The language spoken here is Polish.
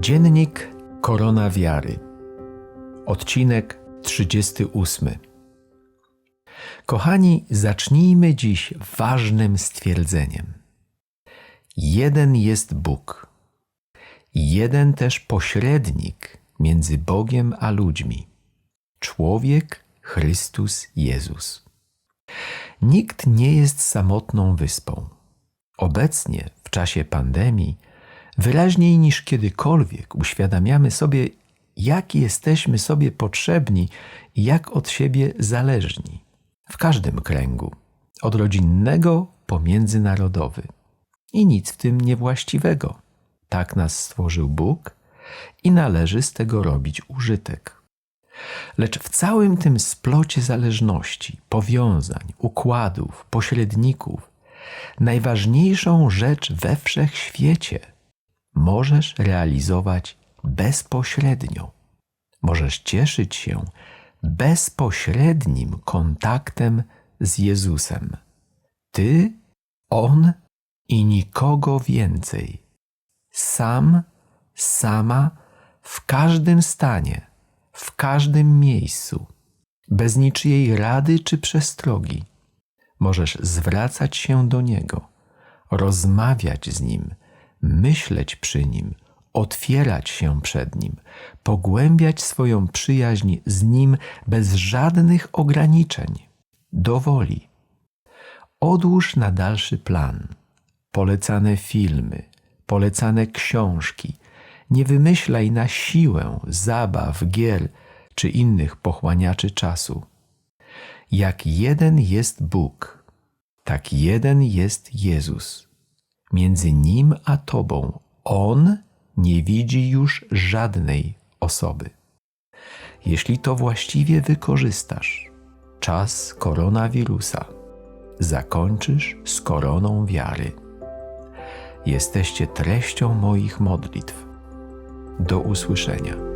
Dziennik Korona Wiary. Odcinek 38. Kochani, zacznijmy dziś ważnym stwierdzeniem. Jeden jest Bóg. Jeden też pośrednik między Bogiem a ludźmi. Człowiek Chrystus Jezus. Nikt nie jest samotną wyspą. Obecnie, w czasie pandemii, wyraźniej niż kiedykolwiek uświadamiamy sobie, jak jesteśmy sobie potrzebni i jak od siebie zależni. W każdym kręgu, od rodzinnego po międzynarodowy. I nic w tym niewłaściwego. Tak nas stworzył Bóg i należy z tego robić użytek. Lecz w całym tym splocie zależności, powiązań, układów, pośredników, najważniejszą rzecz we wszechświecie możesz realizować bezpośrednio. Możesz cieszyć się bezpośrednim kontaktem z Jezusem. Ty, On i nikogo więcej. Sam, sama, w każdym stanie, w każdym miejscu, bez niczyjej rady czy przestrogi. Możesz zwracać się do Niego, rozmawiać z Nim, myśleć przy Nim, otwierać się przed Nim, pogłębiać swoją przyjaźń z Nim bez żadnych ograniczeń, dowoli. Odłóż na dalszy plan polecane filmy, polecane książki. Nie wymyślaj na siłę zabaw, gier czy innych pochłaniaczy czasu. Jak jeden jest Bóg, tak jeden jest Jezus. Między nim a tobą on nie widzi już żadnej osoby. Jeśli to właściwie wykorzystasz, czas koronawirusa zakończysz z koroną wiary. Jesteście treścią moich modlitw. Do usłyszenia.